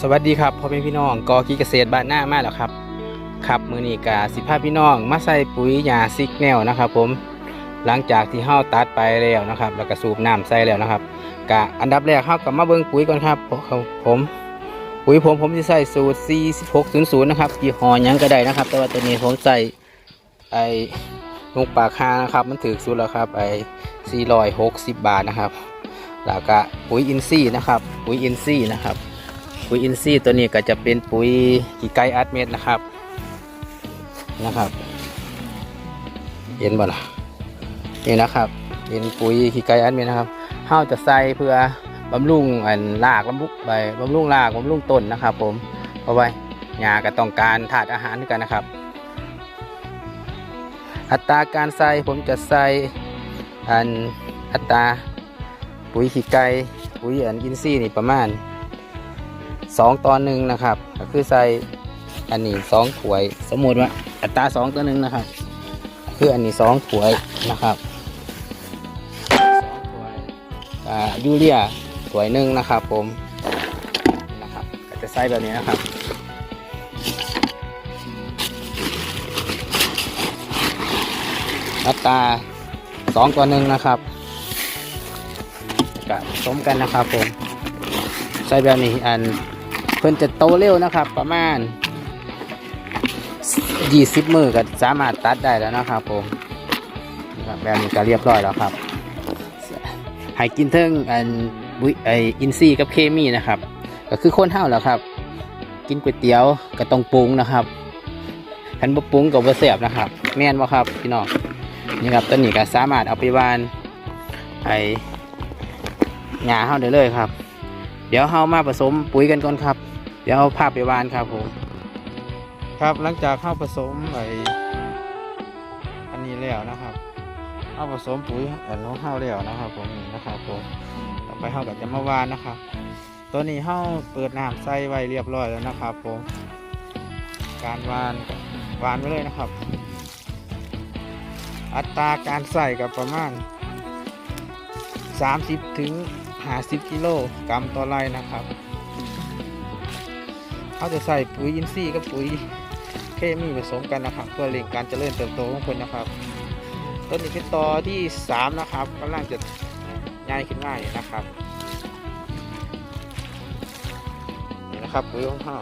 สวัสดีครับพ่อแม่พี่น้องกอกีเกษตรบ้านหน้ามาแล้วครับครับมือนี้กาสิพาพี่น้องมาใส่ปุ๋ยยาซิกแนลนะครับ ผมหลังจากที่เฮาตัดไปแล้วนะครับ แล้วก็สูบน้ำใส่แล้วนะครับกะอันดับแรกเฮากับมาเบิ่งปุ๋ยก่อนครับผมปุ๋ยผมผมจะใส่สูตร 4600 นะครับยี่ห้อยังก็ได้นะครับ แต่ว่าตัวนี้ผมใส่ไอ้ลูกปากคานะครับมันถือสุดแล้วครับไอ้460 บาทนะครับแล้วก็ปุ๋ยอินทรีย์นะครับ ปุ๋ยอินทรีย์นะครับ ปุ๋ยอินทรีย์ตัวนี้ก็จะเป็นปุ๋ยกีไก่อัดเม็ดนะครับนะครับ เห็นบ่ล่ะนี่นะครับเป็นปุ๋ยขี้ไก่อัดเม็ดนะครับเฮาจะใส่เพื่อบำรุงอันรากบำรุงใบบำรุงรากบำรุงต้นนะครับ ผมเพราะว่าหญ้าก็ต้องการถาดอาหารด้วยกันนะครับ อัตราการใส่ผมจะใส่อันอัตราปุ๋ยขี้ไก่ปุ๋ยอันอินทรีย์นี่ประมาณ สองต่อหนึ่งนะครับ ก็คือใส่อันนี้สองถ้วย สมมติว่าอัตราสองต่อหนึ่งนะครับ คืออันนี้สองถ้วยนะครับสองถ้วยอ่ายูเรียถ้วยหนึ่งนะครับผมนะครับก็จะใส่แบบนี้นะครับอัตราสองต่อหนึ่งนะครับก็ผสมกันนะครับผมใส่แบบนี้อัน เพิ่นจะโตเร็วนะครับ ประมาณ 20 มือก็สามารถตัดได้แล้วนะครับผมแบบนี้ก็เรียบร้อยแล้วครับให้กินเทิงอันบุยไออินซีกับเคมีนะครับ ก็คือคนเท่าแล้วครับ กินก๋วยเตี๋ยวก็ต้องปรุงนะครับคันบ่ปรุงก็บ่แซ่บนะครับ แม่นบ่ครับพี่น้องนี่ครับตัวนี้ก็สามารถเอาไปวานไอหญ้าเฮาได้เลยครับ เดี๋ยวเฮามาผสมปุ๋ยกันก่อนครับ เดี๋ยวเอาภาพไปวานครับผม ครับหลังจากเข้าผสมไออันนี้แล้วนะครับเอาผสมปุ๋ยอันของเฮาแล้วนะครับ ผมนี่นะครับผมต่อไปเฮาก็จะมาวานนะครับ ตัวนี้เฮาเปิดน้ำใส่ไว้เรียบร้อยแล้วนะครับผม การวานวานไว้เลยนะครับ อัตราการใส่กับประมาณ 30ถึง50กิโลกรัมต่อไร่นะครับ เขาจะใส่ปุ๋ยอินทรีย์กับปุ๋ยเคมีผสมกันนะครับเพื่อเร่งการเจริญเติบโตของคนนะครับต้นนี้เป็นตอที่ 3 นะครับกำลังจะง่ายขึ้นง่ายนะครับนี่นะครับปุ๋ยของเขา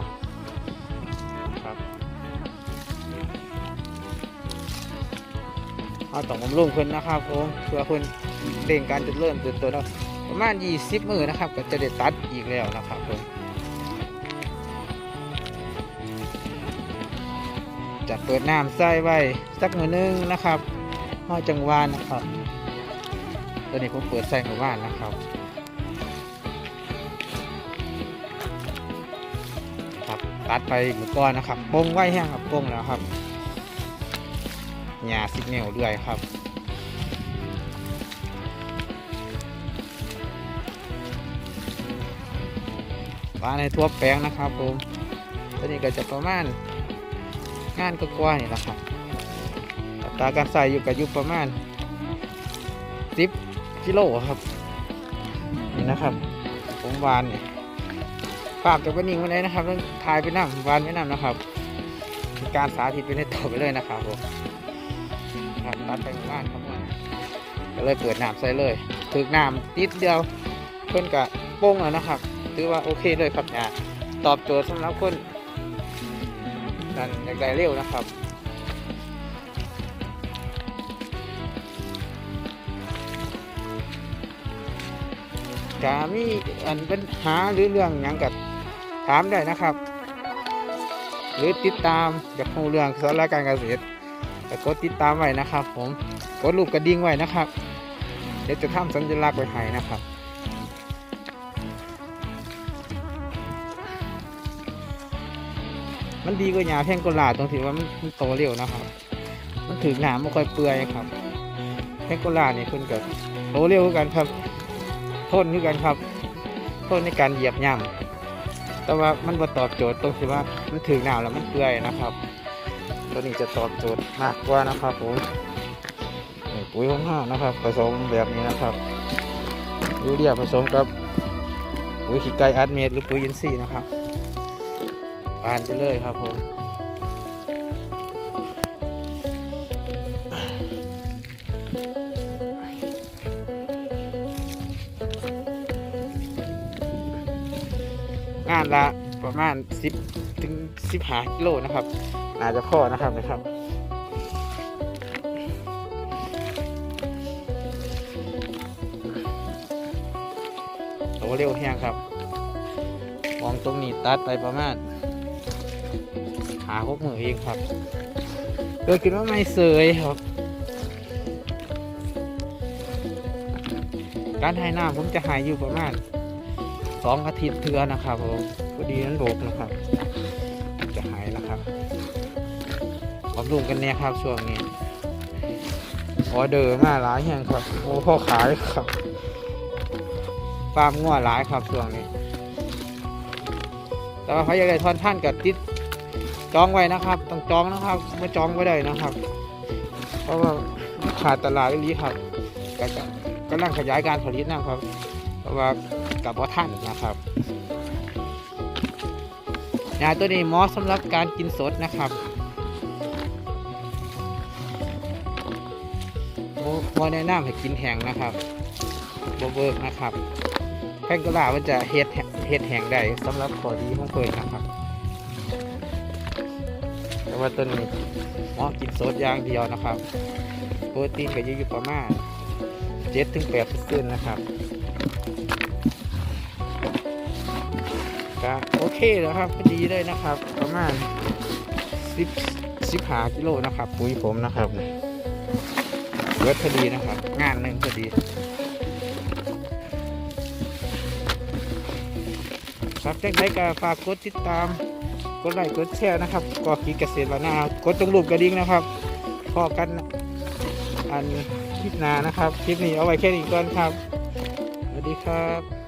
ครับเราต้องบำรุงคนนะครับผมเพื่อคนเร่งการเจริญเติบโตนะประมาณ 20 มือนะครับ ก็จะได้ตัดอีกแล้วนะครับผม จะเปิดน้ำใส่ไว้สักมือนึงนะครับห้อจังหวานนะครับตอนนี้ผมเปิดใส่หมู่บ้านนะครับครับตัดไปหมูก้อนนะครับปงไว้แห้งครับปงแล้วครับหญ้าสิกเนลด้วยครับวางในทั่วแปลงนะครับผมตัวนี้ก็จะประมาณ งานก็กว่านี่แหละครับอัตราการใส่อยู่กับยูประมาณ10กิโลครับ นี่นะครับผมวานนี่ฝากกับวันนิ่งไว้เลยนะครับต้องทายไปน้ำวานไปน้ำนะครับ การสาธิตไปในต่อไปเลยนะครับผมครับตัดไปบ้านครับผมก็เลยเปิดน้ำใส่เลยถึกน้ำติดเดียวเพื่อนกะโป้งแล้วนะครับ ถือว่าโอเคเลยครับเนี่ยตอบโจทย์สำหรับคนันอยากได้เร็วนะครับกามีอันป็นหาหรือเรื่องหยังกับถามได้นะครับ หรือติดตามอยากรู้เรื่องสาระการเกษตรแต่กดติดตามไว้นะครับ ผมกดรูปกระดิ่งไว้นะครับ เดี๋ยวจะทำสัญลักษณ์ไว้ให้นะครับ มันดีกว่าหญ้าแพงโกลาตรงที่ว่ามันมันโตเร็วนะครับ มันถึงหนามไม่ค่อยเปื่อยครับ แพงโกลานี่คุณกับโตเร็วกันครับทนคือกันครับทนในการเหยียบย่ำแต่ว่ามันบ่ตอบโจทย์ตรงที่ว่ามันถึงหนามแล้วมันเปื่อยนะครับ ตัวนี้จะตอบโจทย์มากกว่านะครับผมปุ๋ยของห้านะครับ ผสมแบบนี้นะครับยูเรียผสมกับปุ๋ยขี้ไก่อัดเม็ดหรือปุ๋ยอินทรีย์นะครับ บานไปเลยครับผมงานละประมาณ10ถึง15กิโลนะครับน่าจะพอนะครับนะครับโตเร็วแห้งครับมองตรงนี้ตัดไปประมาณ หาหกมือเองครับเกิดขึ้นว่าไม่เสยครับ การให้น้ำผมจะหายอยู่ประมาณสองอาทิตย์เทือนะครับผมพอดีนั้นโรคนะครับ จะหายแล้วครับบำรุงกันเนี่ยครับช่วงนี้ออเดอร์มาหลายแห่งครับโอ้พ่อขายครับฟาร์มงัวหลายครับช่วงนี้ แต่ว่าเขาอยากได้ทอนท่านกับติด จองไว้นะครับ ต้องจองนะครับไม่จองไม่ได้นะครับ เพราะว่าขาดตลาดอีหลีครับกำลังกำลังขยายการผลิตนะครับ เพราะว่ากับว่าท่านนะครับยาตัวนี้เหมาะสำหรับการกินสดนะครับโมโมแนะนำให้กินแห้งนะครับบเบิร์กนะครับแพงกะลามันจะเฮ็ดแห้งเฮ็ดแห้งได้สำหรับขอดีของเพิ่นนะครับ ว่าตัวนี้เหมาะกินสดอย่างเดียวนะครับโปรตีนก็อยู่ประมาณ7ถึง8เปอร์เซ็นต์นะครับก็โอเคแล้วครับพอดีเลยนะครับ ประมาณ10 15กิโลนะครับ ปุ๋ยผมนะครับเวิร์ดพอดีนะครับ งานหนึ่งพอดีครับจ้งไดก็ฝากกดติดตาม กดไลค์กดแชร์นะครับก็คีเกษตรบ้านนากดตรงรูปกระดิ่งนะครับพอกันอันคลิปหน้านะครับ คลิปนี้เอาไว้แค่นี้ก่อนครับ สวัสดีครับ